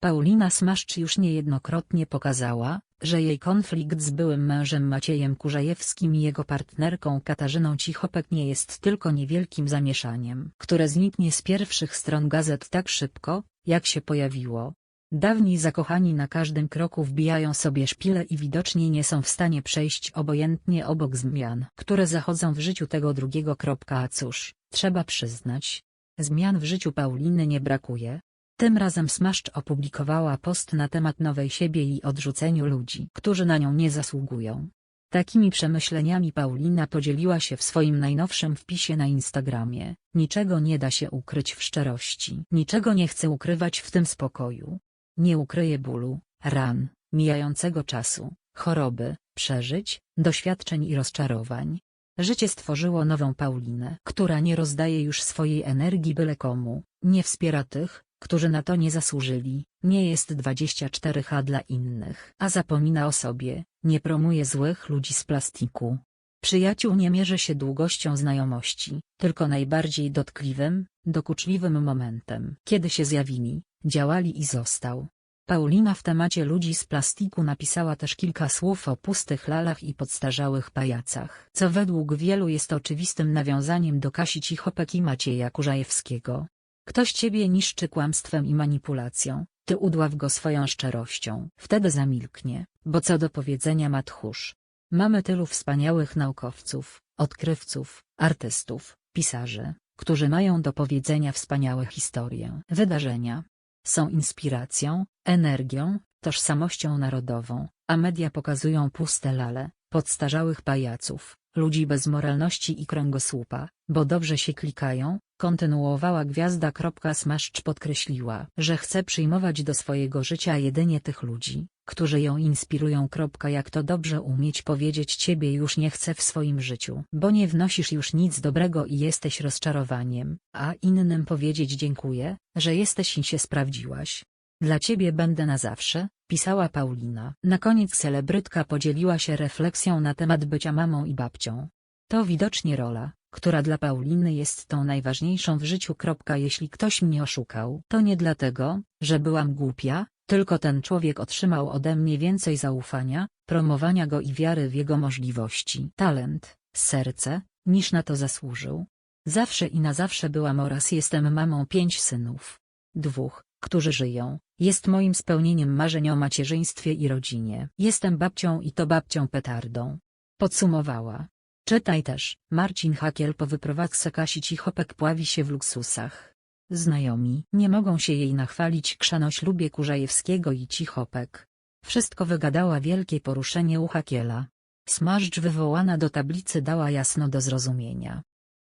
Paulina Smaszcz już niejednokrotnie pokazała, że jej konflikt z byłym mężem Maciejem Kurzajewskim i jego partnerką Katarzyną Cichopek nie jest tylko niewielkim zamieszaniem, które zniknie z pierwszych stron gazet tak szybko, jak się pojawiło. Dawni zakochani na każdym kroku wbijają sobie szpile i widocznie nie są w stanie przejść obojętnie obok zmian, które zachodzą w życiu tego drugiego. A cóż, trzeba przyznać. Zmian w życiu Pauliny nie brakuje. Tym razem Smaszcz opublikowała post na temat nowej siebie i odrzuceniu ludzi, którzy na nią nie zasługują. Takimi przemyśleniami Paulina podzieliła się w swoim najnowszym wpisie na Instagramie. Niczego nie da się ukryć w szczerości. Niczego nie chcę ukrywać w tym spokoju. Nie ukryję bólu, ran, mijającego czasu, choroby, przeżyć, doświadczeń i rozczarowań. Życie stworzyło nową Paulinę, która nie rozdaje już swojej energii byle komu, nie wspiera tych, którzy na to nie zasłużyli, nie jest 24H dla innych, a zapomina o sobie, nie promuje złych ludzi z plastiku. Przyjaciół nie mierzy się długością znajomości, tylko najbardziej dotkliwym, dokuczliwym momentem, kiedy się zjawili, działali i został. Paulina w temacie ludzi z plastiku napisała też kilka słów o pustych lalach i podstarzałych pajacach, co według wielu jest oczywistym nawiązaniem do Kasi Cichopek i Macieja Kurzajewskiego. Ktoś ciebie niszczy kłamstwem i manipulacją, ty udław go swoją szczerością. Wtedy zamilknie, bo co do powiedzenia ma tchórz. Mamy tylu wspaniałych naukowców, odkrywców, artystów, pisarzy, którzy mają do powiedzenia wspaniałe historie. Wydarzenia są inspiracją, energią, tożsamością narodową, a media pokazują puste lale, podstarzałych pajaców, ludzi bez moralności i kręgosłupa, bo dobrze się klikają, kontynuowała gwiazda. Smaszcz podkreśliła, że chce przyjmować do swojego życia jedynie tych ludzi, którzy ją inspirują. Jak to dobrze umieć powiedzieć ciebie już nie chcę w swoim życiu, bo nie wnosisz już nic dobrego i jesteś rozczarowaniem, a innym powiedzieć dziękuję, że jesteś i się sprawdziłaś. Dla ciebie będę na zawsze, pisała Paulina. Na koniec celebrytka podzieliła się refleksją na temat bycia mamą i babcią. To widocznie rola, która dla Pauliny jest tą najważniejszą w życiu. Jeśli ktoś mnie oszukał, to nie dlatego, że byłam głupia, tylko ten człowiek otrzymał ode mnie więcej zaufania, promowania go i wiary w jego możliwości, talent, serce, niż na to zasłużył. Zawsze i na zawsze byłam oraz jestem mamą pięć synów. Dwóch, którzy żyją, jest moim spełnieniem marzeń o macierzyństwie i rodzinie. Jestem babcią i to babcią petardą. Podsumowała. Czytaj też, Marcin Hakiel po wyprowadzce Kasi Cichopek pławi się w luksusach. Znajomi nie mogą się jej nachwalić krzano ślubie Kurzajewskiego i Cichopek. Wszystko wygadała wielkie poruszenie u Hakiela. Smażdż wywołana do tablicy dała jasno do zrozumienia,